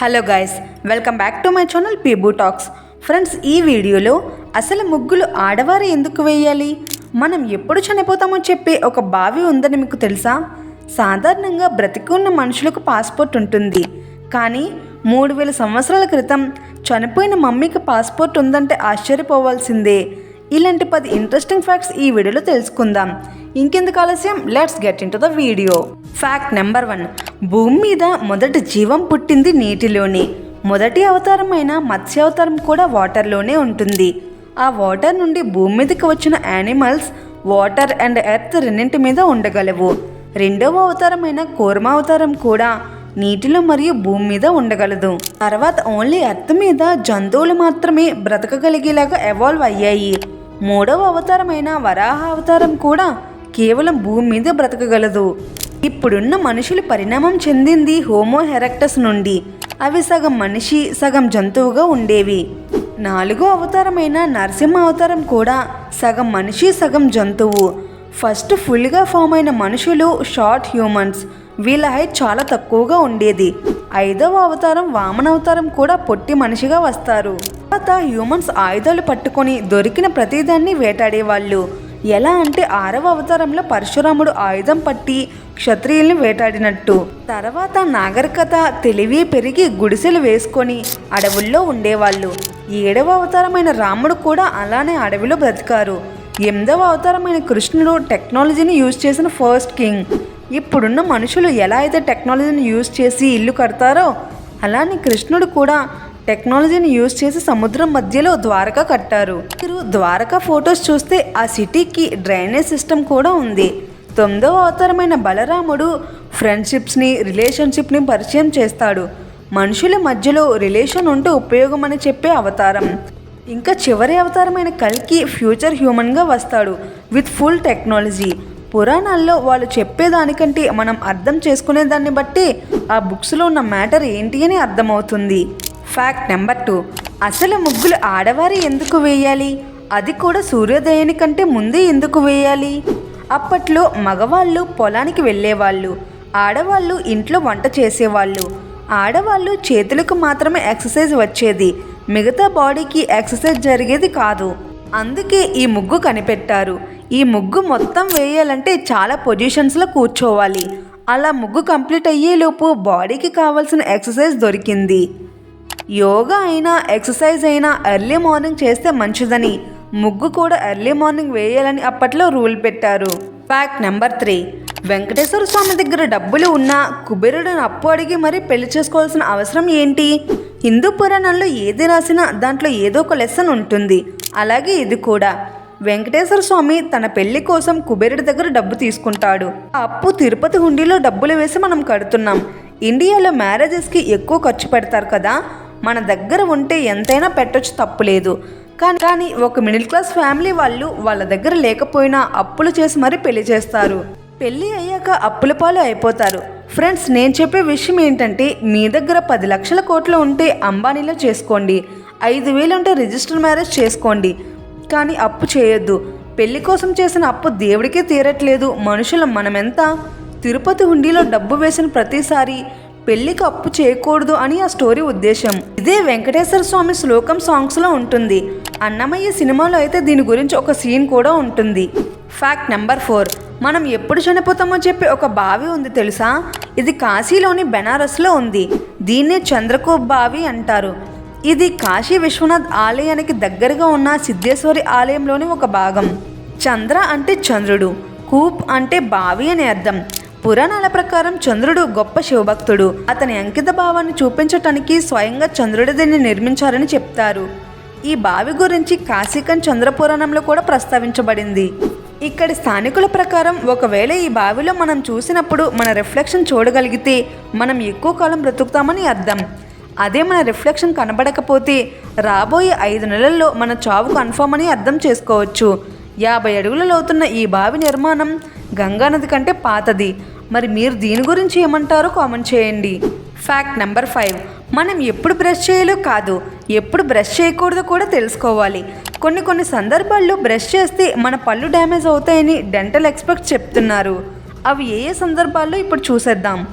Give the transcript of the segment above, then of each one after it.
Hello guys welcome back to my channel Peebu talks friends ఈ వీడియోలో అసలు ముగ్గులు ఆడవారు ఎందుకు వేయాలి? మనం ఎప్పుడు చనిపోతామో చెప్పే ఒక బావి ఉందని మీకు తెలుసా? సాధారణంగా బ్రతికి ఉన్న మనుషులకు పాస్పోర్ట్ ఉంటుంది. కానీ మూడు వేల సంవత్సరాల క్రితం చనిపోయిన మమ్మీకి పాస్పోర్ట్ ఉందంటే ఆశ్చర్యపోవాల్సిందే. ఇలాంటి పది ఇంట్రెస్టింగ్ ఫ్యాక్ట్స్ ఈ వీడియోలో తెలుసుకుందాం. ఇంకెందుకు ఆలస్యం? Let's get into the video fact number one భూమి మీద మొదటి జీవం పుట్టింది నీటిలోనే. మొదటి అవతారమైన మత్స్యావతారం కూడా వాటర్లోనే ఉంటుంది. ఆ వాటర్ నుండి భూమి మీదకి వచ్చిన యానిమల్స్ వాటర్ అండ్ ఎర్త్ రెండింటి మీద ఉండగలవు. రెండవ అవతారమైన కూర్మావతారం కూడా నీటిలో మరియు భూమి మీద ఉండగలదు. తర్వాత ఓన్లీ ఎర్త్ మీద జంతువులు మాత్రమే బ్రతకగలిగేలాగా ఎవాల్వ్ అయ్యాయి. మూడవ అవతారమైన వరాహ అవతారం కూడా కేవలం భూమి మీద బ్రతకగలదు. ఇప్పుడున్న మనుషులు పరిణామం చెందింది హోమో హెరక్టస్ నుండి. అవి సగం మనిషి సగం జంతువుగా ఉండేవి. నాలుగో అవతారమైన నరసింహ అవతారం కూడా సగం మనిషి సగం జంతువు. ఫస్ట్ ఫుల్గా ఫామ్ అయిన మనుషులు షార్ట్ హ్యూమన్స్. వీళ్ళ హైట్ చాలా తక్కువగా ఉండేది. ఐదవ అవతారం వామన అవతారం కూడా పొట్టి మనిషిగా వస్తారు. తర్వాత హ్యూమన్స్ ఆయుధాలు పట్టుకొని దొరికిన ప్రతిదాన్ని వేటాడేవాళ్ళు. ఎలా అంటే ఆరవ అవతారంలో పరశురాముడు ఆయుధం పట్టి క్షత్రియుల్ని వేటాడినట్టు. తర్వాత నాగరికత తెలివి పెరిగి గుడిసెలు వేసుకొని అడవుల్లో ఉండేవాళ్ళు. ఏడవ అవతారమైన రాముడు కూడా అలానే అడవిలో బ్రతికారు. ఎనిమిదవ అవతారమైన కృష్ణుడు టెక్నాలజీని యూజ్ చేసిన ఫస్ట్ కింగ్. ఇప్పుడున్న మనుషులు ఎలా అయితే టెక్నాలజీని యూజ్ చేసి ఇల్లు కడతారో అలానే కృష్ణుడు కూడా టెక్నాలజీని యూజ్ చేసి సముద్రం మధ్యలో ద్వారకా కట్టారు. మీరు ద్వారకా ఫొటోస్ చూస్తే ఆ సిటీకి డ్రైనేజ్ సిస్టమ్ కూడా ఉంది. తొమ్మిదవ అవతారమైన బలరాముడు ఫ్రెండ్షిప్స్ని రిలేషన్షిప్ని పరిచయం చేస్తాడు. మనుషుల మధ్యలో రిలేషన్ ఉంటే ఉపయోగం అని చెప్పే అవతారం. ఇంకా చివరి అవతారమైన కల్కి ఫ్యూచర్ హ్యూమన్గా వస్తాడు విత్ ఫుల్ టెక్నాలజీ. పురాణాల్లో వాళ్ళు చెప్పేదానికంటే మనం అర్థం చేసుకునే దాన్ని బట్టి ఆ బుక్స్లో ఉన్న మ్యాటర్ ఏంటి అని అర్థమవుతుంది. ఫ్యాక్ట్ నెంబర్ టూ అసలు ముగ్గులు ఆడవారు ఎందుకు వేయాలి? అది కూడా సూర్యోదయాని కంటే ముందే ఎందుకు వేయాలి? అప్పట్లో మగవాళ్ళు పొలానికి వెళ్ళేవాళ్ళు ఆడవాళ్ళు ఇంట్లో వంట చేసేవాళ్ళు. ఆడవాళ్ళు చేతులకు మాత్రమే ఎక్సర్సైజ్ వచ్చేది మిగతా బాడీకి ఎక్సర్సైజ్ జరిగేది కాదు. అందుకే ఈ ముగ్గు కనిపెట్టారు. ఈ ముగ్గు మొత్తం వేయాలంటే చాలా పొజిషన్స్లో కూర్చోవాలి. అలా ముగ్గు కంప్లీట్ అయ్యేలోపు బాడీకి కావాల్సిన ఎక్సర్సైజ్ దొరికింది. యోగా అయినా ఎక్సర్సైజ్ అయినా ఎర్లీ మార్నింగ్ చేస్తే మంచిదని. ముగ్గు కూడా ఎర్లీ మార్నింగ్ వేయాలని అప్పట్లో రూల్ పెట్టారు. Fact number three Venkateswara Swamy దగ్గర డబ్బులు ఉన్నా కుబేరుడిని అప్పు అడిగి మరీ పెళ్ళి చేసుకోవాల్సిన అవసరం ఏంటి? హిందూ పురాణాల్లో ఏది రాసినా దాంట్లో ఏదో ఒక లెసన్ ఉంటుంది. అలాగే ఇది కూడా. వెంకటేశ్వర స్వామి తన పెళ్ళి కోసం కుబేరుడి దగ్గర డబ్బు తీసుకుంటాడు. ఆ అప్పు తిరుపతి హుండీలో డబ్బులు వేసి మనం కడుతున్నాం. ఇండియాలో మ్యారేజెస్కి ఎక్కువ ఖర్చు పెడతారు కదా. మన దగ్గర ఉంటే ఎంతైనా పెట్టొచ్చు తప్పులేదు కానీ కానీ ఒక మిడిల్ క్లాస్ ఫ్యామిలీ వాళ్ళు వాళ్ళ దగ్గర లేకపోయినా అప్పులు చేసి మరీ పెళ్ళి చేస్తారు. పెళ్ళి అయ్యాక అప్పుల పాలు అయిపోతారు. ఫ్రెండ్స్ నేను చెప్పే విషయం ఏంటంటే మీ దగ్గర పది లక్షల కోట్లు ఉంటే అంబానీలో చేసుకోండి. ఐదు వేలు ఉంటే రిజిస్టర్ మ్యారేజ్ చేసుకోండి. కానీ అప్పు చేయొద్దు. పెళ్ళి కోసం చేసిన అప్పు దేవుడికే తీరట్లేదు. మనుషులం మనమెంత? తిరుపతి హుండీలో డబ్బు వేసిన ప్రతిసారి పెళ్ళికి అప్పు చేయకూడదు అని ఆ స్టోరీ ఉద్దేశం. ఇదే వెంకటేశ్వర స్వామి శ్లోకం సాంగ్స్లో ఉంటుంది. అన్నమయ్య సినిమాలో అయితే దీని గురించి ఒక సీన్ కూడా ఉంటుంది. ఫ్యాక్ట్ నెంబర్ ఫోర్ మనం ఎప్పుడు చనిపోతామో చెప్పి ఒక బావి ఉంది తెలుసా? ఇది కాశీలోని బెనారస్లో ఉంది. దీన్నే చంద్రకూప్ బావి అంటారు. ఇది కాశీ విశ్వనాథ్ ఆలయానికి దగ్గరగా ఉన్న సిద్ధేశ్వరి ఆలయంలోని ఒక భాగం. చంద్ర అంటే చంద్రుడు. కూప్ అంటే బావి అని అర్థం. పురాణాల ప్రకారం చంద్రుడు గొప్ప శివభక్తుడు. అతని అంకిత భావాన్ని చూపించటానికి స్వయంగా చంద్రుడు దీన్ని నిర్మించారని చెప్తారు. ఈ బావి గురించి కాశీకన్ చంద్రపురాణంలో కూడా ప్రస్తావించబడింది. ఇక్కడి స్థానికుల ప్రకారం ఒకవేళ ఈ బావిలో మనం చూసినప్పుడు మన రిఫ్లెక్షన్ చూడగలిగితే మనం ఎక్కువ కాలం బ్రతుకుతామని అర్థం. అదే మన రిఫ్లెక్షన్ కనబడకపోతే రాబోయే ఐదు నెలల్లో మన చావు కన్ఫర్మ్ అని అర్థం చేసుకోవచ్చు. యాభై అడుగుల లోతున్న ఈ బావి నిర్మాణం గంగానది కంటే పాతది. మరి మీరు దీని గురించి ఏమంటారో కామెంట్ చేయండి. Fact number five. మనం ఎప్పుడు బ్రష్ చేయాలో కాదు ఎప్పుడు బ్రష్ చేయకూడదో కూడా తెలుసుకోవాలి. కొన్ని కొన్ని సందర్భాల్లో బ్రష్ చేస్తే మన పళ్ళు డ్యామేజ్ అవుతాయని డెంటల్ ఎక్స్పర్ట్స్ చెప్తున్నారు. అవి ఏ ఏ సందర్భాల్లో ఇప్పుడు చూసేద్దాం.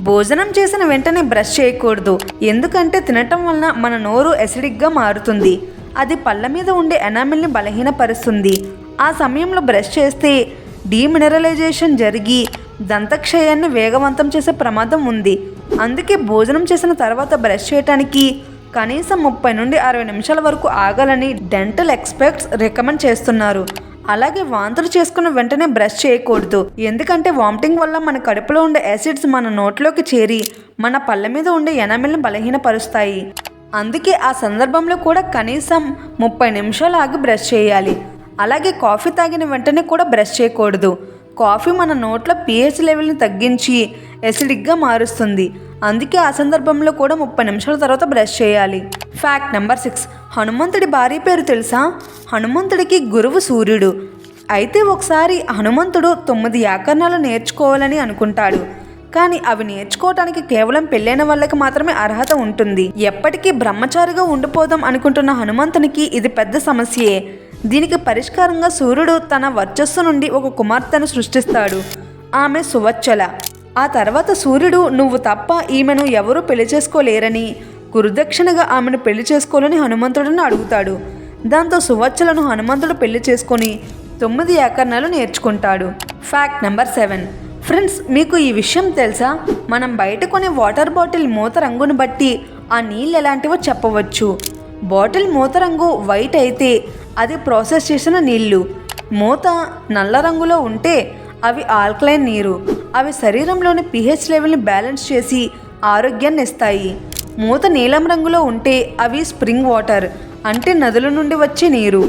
భోజనం చేసిన వెంటనే బ్రష్ చేయకూడదు. ఎందుకంటే తినటం వలన మన నోరు ఎసిడిక్గా మారుతుంది. అది పళ్ళ మీద ఉండే ఎనామిల్ని బలహీనపరుస్తుంది. ఆ సమయంలో బ్రష్ చేస్తే డీమినరలైజేషన్ జరిగి దంతక్షయాన్ని వేగవంతం చేసే ప్రమాదం ఉంది. అందుకే భోజనం చేసిన తర్వాత బ్రష్ చేయటానికి కనీసం ముప్పై నుండి అరవై నిమిషాల వరకు ఆగాలని డెంటల్ ఎక్స్పర్ట్స్ రికమెండ్ చేస్తున్నారు. అలాగే వాంతులు చేసుకున్న వెంటనే బ్రష్ చేయకూడదు. ఎందుకంటే వామిటింగ్ వల్ల మన కడుపులో ఉండే యాసిడ్స్ మన నోట్లోకి చేరి మన పళ్ళ మీద ఉండే ఎనామిల్ని బలహీనపరుస్తాయి. అందుకే ఆ సందర్భంలో కూడా కనీసం ముప్పై నిమిషాలు ఆగి బ్రష్ చేయాలి. అలాగే కాఫీ తాగిన వెంటనే కూడా బ్రష్ చేయకూడదు. కాఫీ మన నోట్లో పిహెచ్ లెవెల్ని తగ్గించి ఎసిడిక్గా మారుస్తుంది. అందుకే ఆ సందర్భంలో కూడా ముప్పై నిమిషాల తర్వాత బ్రష్ చేయాలి. ఫ్యాక్ట్ నెంబర్ సిక్స్ హనుమంతుడి భార్య పేరు తెలుసా? హనుమంతుడికి గురువు సూర్యుడు. అయితే ఒకసారి హనుమంతుడు తొమ్మిది వ్యాకరణాలు నేర్చుకోవాలని అనుకుంటాడు. కానీ అవి నేర్చుకోవటానికి కేవలం పెళ్ళైన వాళ్ళకి మాత్రమే అర్హత ఉంటుంది. ఎప్పటికీ బ్రహ్మచారిగా ఉండిపోదాం అనుకుంటున్న హనుమంతునికి ఇది పెద్ద సమస్యే. దీనికి పరిష్కారంగా సూర్యుడు తన వర్చస్సు నుండి ఒక కుమార్తెను సృష్టిస్తాడు. ఆమె సువచ్చల ఆ తర్వాత సూర్యుడు నువ్వు తప్ప ఈమెను ఎవరూ పెళ్ళి చేసుకోలేరని గురుదక్షిణగా ఆమెను పెళ్ళి చేసుకోవాలని హనుమంతుడిని అడుగుతాడు. దాంతో సువచ్చలను హనుమంతుడు పెళ్ళి చేసుకొని తొమ్మిది ఏకర్ణాలు నేర్చుకుంటాడు. ఫ్యాక్ట్ నెంబర్ సెవెన్ ఫ్రెండ్స్ మీకు ఈ విషయం తెలుసా? మనం బయట కొనే వాటర్ బాటిల్ మూత రంగును బట్టి ఆ నీళ్ళు ఎలాంటివో చెప్పవచ్చు. బాటిల్ మూత రంగు వైట్ అయితే అది ప్రాసెస్ చేసిన నీళ్ళు మూత నల్ల రంగులో ఉంటే అవి ఆల్కలైన్ నీరు. అవి శరీరంలోని పిహెచ్ లెవెల్ని బ్యాలెన్స్ చేసి ఆరోగ్యాన్ని ఇస్తాయి. మూత నీలం రంగులో ఉంటే అవి స్ప్రింగ్ వాటర్ అంటే నదుల నుండి వచ్చే నీరు.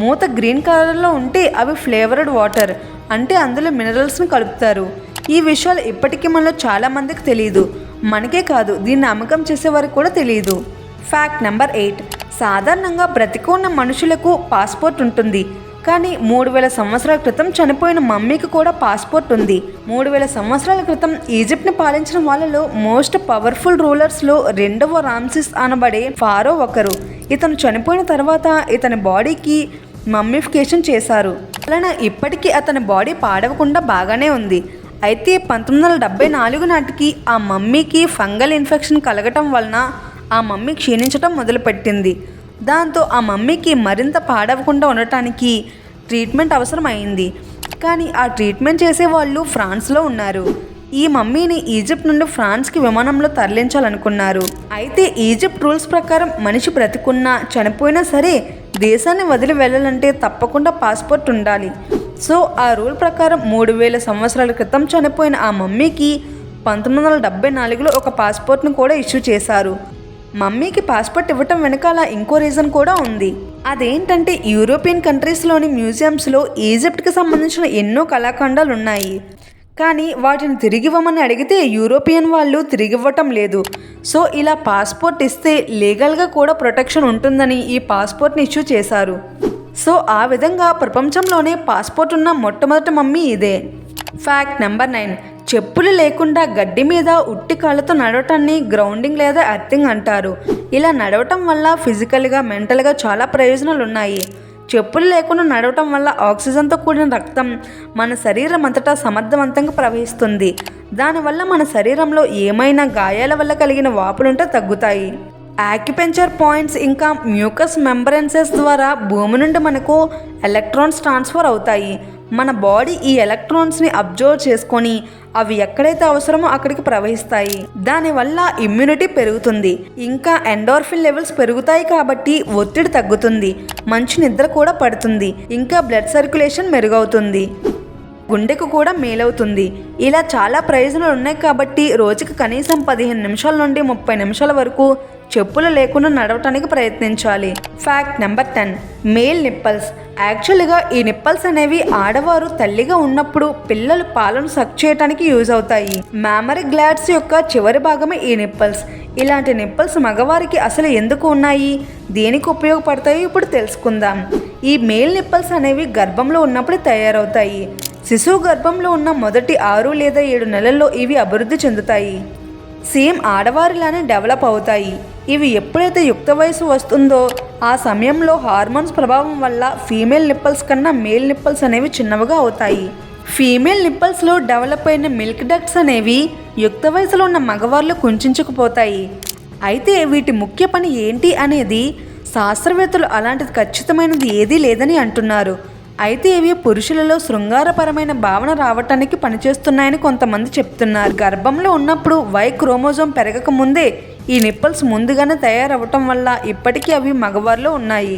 మూత గ్రీన్ కలర్లో ఉంటే అవి ఫ్లేవర్డ్ వాటర్ అంటే అందులో మినరల్స్ని కలుపుతారు. ఈ విషయాలు ఇప్పటికీ మనలో చాలామందికి తెలియదు మనకే కాదు దీన్ని అమ్మకం చేసేవారికి కూడా తెలియదు ఫ్యాక్ట్ నెంబర్ ఎయిట్. సాధారణంగా బ్రతికున్న మనుషులకు పాస్పోర్ట్ ఉంటుంది. కానీ మూడు వేల సంవత్సరాల క్రితం చనిపోయిన మమ్మీకి కూడా పాస్పోర్ట్ ఉంది. మూడు వేల సంవత్సరాల క్రితం ఈజిప్ట్ని పాలించిన వాళ్ళలో మోస్ట్ పవర్ఫుల్ రూలర్స్లో రెండవ రామ్సిస్ అనబడే ఫారో ఒకరు. ఇతను చనిపోయిన తర్వాత ఇతని బాడీకి మమ్మిఫికేషన్ చేశారు. వలన ఇప్పటికీ అతని బాడీ పాడవకుండా బాగానే ఉంది. అయితే పంతొమ్మిది వందల డెబ్బై నాలుగు నాటికి ఆ మమ్మీకి ఫంగల్ ఇన్ఫెక్షన్ కలగటం వలన ఆ మమ్మీ క్షీణించడం మొదలుపెట్టింది. దాంతో ఆ మమ్మీకి మరింత పాడవకుండా ఉండటానికి ట్రీట్మెంట్ అవసరం అయింది కానీ ఆ ట్రీట్మెంట్ చేసే వాళ్ళు ఫ్రాన్స్లో ఉన్నారు. ఈ మమ్మీని ఈజిప్ట్ నుండి ఫ్రాన్స్కి విమానంలో తరలించాలనుకున్నారు. అయితే ఈజిప్ట్ రూల్స్ ప్రకారం మనిషి బ్రతికున్నా చనిపోయినా సరే దేశాన్ని వదిలి వెళ్ళాలంటే తప్పకుండా పాస్పోర్ట్ ఉండాలి. సో ఆ రూల్ ప్రకారం మూడు వేల సంవత్సరాల క్రితం చనిపోయిన ఆ మమ్మీకి పంతొమ్మిది వందల డెబ్బై నాలుగులో ఒక పాస్పోర్ట్ను కూడా ఇష్యూ చేశారు. మమ్మీకి పాస్పోర్ట్ ఇవ్వటం వెనకాల ఇంకో రీజన్ కూడా ఉంది. అదేంటంటే యూరోపియన్ కంట్రీస్లోని మ్యూజియంస్లో ఈజిప్ట్కి సంబంధించిన ఎన్నో కళాఖండాలు ఉన్నాయి. కానీ వాటిని తిరిగివ్వమని అడిగితే యూరోపియన్ వాళ్ళు తిరిగివ్వటం లేదు. సో ఇలా పాస్పోర్ట్ ఇస్తే లీగల్గా కూడా ప్రొటెక్షన్ ఉంటుందని ఈ పాస్పోర్ట్ని ఇష్యూ చేశారు. సో ఆ విధంగా ప్రపంచంలోనే పాస్పోర్ట్ ఉన్న మొట్టమొదటి మమ్మీ ఇదే. Fact number nine. చెప్పులు లేకుండా గడ్డి మీద ఉట్టి కాళ్ళతో నడవటాన్ని గ్రౌండింగ్ లేదా ఎర్తింగ్ అంటారు. ఇలా నడవటం వల్ల ఫిజికల్గా మెంటల్గా చాలా ప్రయోజనాలు ఉన్నాయి చెప్పులు లేకుండా నడవటం వల్ల ఆక్సిజన్తో కూడిన రక్తం మన శరీరం అంతటా సమర్థవంతంగా ప్రవహిస్తుంది. దానివల్ల మన శరీరంలో ఏమైనా గాయాల వల్ల కలిగిన వాపులుంటే తగ్గుతాయి. యాక్యుపెంచర్ పాయింట్స్ ఇంకా మ్యూకస్ మెంబరెన్సెస్ ద్వారా భూమి నుండి మనకు ఎలక్ట్రాన్స్ ట్రాన్స్ఫర్ అవుతాయి. మన బాడీ ఈ ఎలక్ట్రాన్స్ని అబ్జర్వ్ చేసుకొని అవి ఎక్కడైతే అవసరమో అక్కడికి ప్రవహిస్తాయి. దానివల్ల ఇమ్యూనిటీ పెరుగుతుంది. ఇంకా ఎండోర్ఫిన్ లెవెల్స్ పెరుగుతాయి కాబట్టి ఒత్తిడి తగ్గుతుంది. మంచి నిద్ర కూడా పడుతుంది. ఇంకా బ్లడ్ సర్క్యులేషన్ మెరుగవుతుంది. గుండెకు కూడా మేలవుతుంది. ఇలా చాలా ప్రయోజనాలు ఉన్నాయి కాబట్టి రోజుకి కనీసం పదిహేను నిమిషాల నుండి ముప్పై నిమిషాల వరకు చెప్పులు లేకుండా నడవటానికి ప్రయత్నించాలి. Fact number ten male nipples యాక్చువల్గా ఈ నిప్పల్స్ అనేవి ఆడవారు తల్లిగా ఉన్నప్పుడు పిల్లలు పాలను సక్ చేయడానికి యూజ్ అవుతాయి. మ్యామరీ గ్లాడ్స్ యొక్క చివరి భాగమే ఈ నిప్పల్స్ ఇలాంటి నిప్పల్స్ మగవారికి అసలు ఎందుకు ఉన్నాయి? దేనికి ఉపయోగపడతాయో ఇప్పుడు తెలుసుకుందాం. ఈ మేల్ నిప్పల్స్ అనేవి గర్భంలో ఉన్నప్పుడు తయారవుతాయి. శిశువు గర్భంలో ఉన్న మొదటి ఆరు లేదా ఏడు నెలల్లో ఇవి అభివృద్ధి చెందుతాయి. సేమ్ ఆడవారిలానే డెవలప్ అవుతాయి. ఇవి ఎప్పుడైతే యుక్త వయసు వస్తుందో ఆ సమయంలో హార్మోన్స్ ప్రభావం వల్ల ఫీమేల్ నిప్పల్స్ కన్నా మేల్ నిప్పల్స్ అనేవి చిన్నవిగా అవుతాయి. ఫీమేల్ నిప్పల్స్లో డెవలప్ అయిన మిల్క్ డక్ట్స్ అనేవి యుక్త వయసులో ఉన్న మగవాళ్ళు కుంచుకుపోతాయి. అయితే వీటి ముఖ్య పని ఏంటి అనేది శాస్త్రవేత్తలు అలాంటిది ఖచ్చితమైనది ఏదీ లేదని అంటున్నారు. అయితే ఇవి పురుషులలో శృంగారపరమైన భావన రావటానికి పనిచేస్తున్నాయని కొంతమంది చెప్తున్నారు. గర్భంలో ఉన్నప్పుడు వై క్రోమోజోమ్ పెరగకముందే ఈ నిప్పల్స్ ముందుగానే తయారవటం వల్ల ఇప్పటికీ అవి మగవారిలో ఉన్నాయి.